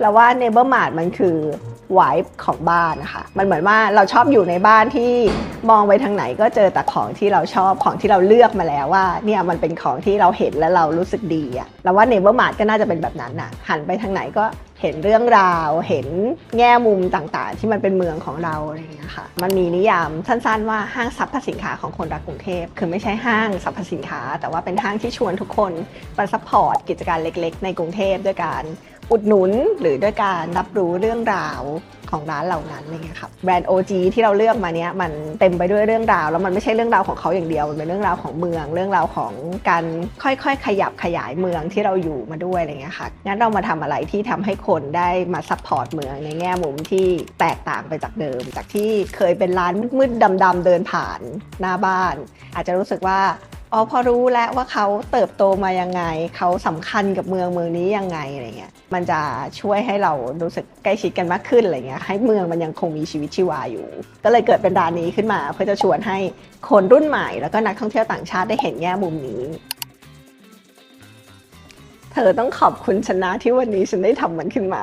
แล้วว่าเนเบอร์มาดมันคือวายของบ้านนะคะ มันเหมือนว่าเราชอบอยู่ในบ้านที่มองไปทางไหนก็เจอแต่ของที่เราชอบของที่เราเลือกมาแล้วว่าเนี่ยมันเป็นของที่เราเห็นแล้วเรารู้สึกดีอะแล้วว่าเนเบอร์มาดก็น่าจะเป็นแบบนั้นน่ะหันไปทางไหนก็ เห็นเรื่องราว เห็นแง่มุมต่างๆ ที่มันเป็นเมืองของเราอะไรอย่างเงี้ยค่ะ มันมีนิยามสั้นๆ ว่าห้างสรรพสินค้าของคนรักกรุงเทพ คือไม่ใช่ห้างสรรพสินค้า แต่ว่าเป็นห้างที่ชวนทุกคนมาซัพพอร์ตกิจการเล็กๆ ในกรุงเทพด้วยการอุดหนุนหรือด้วยการรับรู้เรื่องราวของร้านเหล่านั้นอะไรเงี้ยครับแบรนด์ OG ที่เราเลือกมาเนี้ยมันเต็มไปด้วยเรื่องราว แล้วมันไม่ใช่เรื่องราวของเขาอย่างเดียว มันเป็นเรื่องราวของเมือง เรื่องราวของการค่อยๆ ขยับขยายเมืองที่เราอยู่มาด้วยอะไรเงี้ยค่ะงั้นเรามาทำอะไรที่ทำให้คนได้มาซัพพอร์ตเมืองในแง่มุมที่แตกต่างไปจากเดิม จากที่เคยเป็นร้านมืดๆดำๆเดินผ่านหน้าบ้าน อาจจะรู้สึกว่า อ๋อพอรู้แล้วว่าเขาเติบโตมายังไง เขาสำคัญกับเมืองเมืองนี้ยังไงอะไรเงี้ยมันจะช่วยให้เรารู้สึกใกล้ชิดกันมากขึ้นอะไรเงี้ยให้เมืองมันยังคงมีชีวิตชีวาอยู่ ก็เลยเกิดเป็นร้านนี้ขึ้นมา เพื่อจะชวนให้คนรุ่นใหม่ แล้วก็นักท่องเที่ยวต่างชาติได้เห็นแง่มุมนี้ เธอต้องขอบคุณชนะที่วันนี้ฉันได้ทำมันขึ้นมา